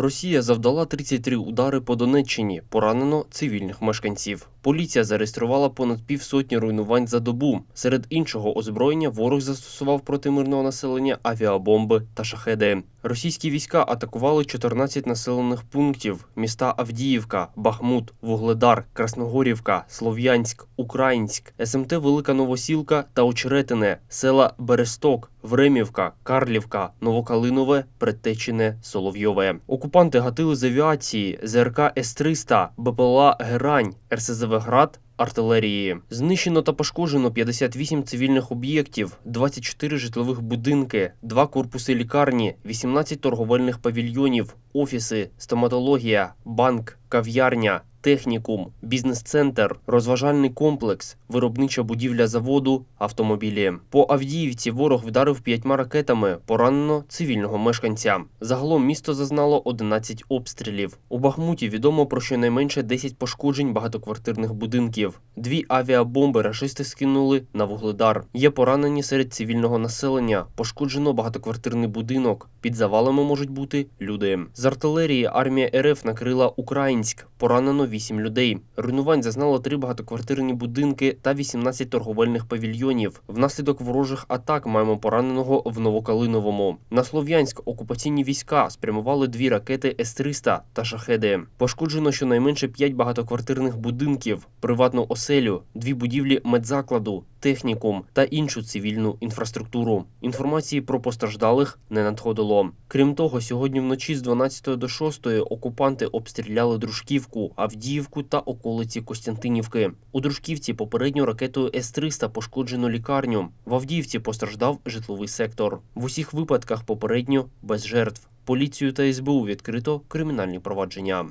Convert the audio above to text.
Росія завдала 33 удари по Донеччині. Поранено цивільних мешканців. Поліція зареєструвала понад півсотні руйнувань за добу. Серед іншого озброєння ворог застосував проти мирного населення авіабомби та шахеди. Російські війська атакували 14 населених пунктів: міста Авдіївка, Бахмут, Вугледар, Красногорівка, Слов'янськ, Українськ, СМТ Велика Новосілка та Очеретине, села Бересток, Времівка, Карлівка, Новокалинове, Предтечине, Соловйове. Окупанти гатили з авіації, ЗРК С-300, БПЛА Герань, РСЗВ Град, артилерії. Знищено та пошкоджено 58 цивільних об'єктів, 24 житлових будинки, 2 корпуси лікарні, 18 торговельних павільйонів, офіси, стоматологія, банк, кав'ярня. Технікум, бізнес-центр, розважальний комплекс, виробнича будівля заводу, автомобілі. По Авдіївці ворог вдарив п'ятьма ракетами, поранено цивільного мешканця. Загалом місто зазнало 11 обстрілів. У Бахмуті відомо про щонайменше 10 пошкоджень багатоквартирних будинків. Дві авіабомби рашисти скинули на вугледар. Є поранені серед цивільного населення. Пошкоджено багатоквартирний будинок. Під завалами можуть бути люди. З артилерії армія РФ накрила Українськ. Поранено 8 людей. Руйнувань зазнало три багатоквартирні будинки та 18 торговельних павільйонів. Внаслідок ворожих атак маємо пораненого в Новокалиновому. На Слов'янськ окупаційні війська спрямували дві ракети С-300 та шахеди. Пошкоджено щонайменше п'ять багатоквартирних будинків, приватну оселю, дві будівлі медзакладу, технікум та іншу цивільну інфраструктуру. Інформації про постраждалих не надходило. Крім того, сьогодні вночі з 12 до 6 окупанти обстріляли Дружківку, Авдіївку та околиці Костянтинівки. У Дружківці попередньо ракетою С-300 пошкоджено лікарню. В Авдіївці постраждав житловий сектор. В усіх випадках попередньо без жертв. Поліцію та СБУ відкрито кримінальні провадження.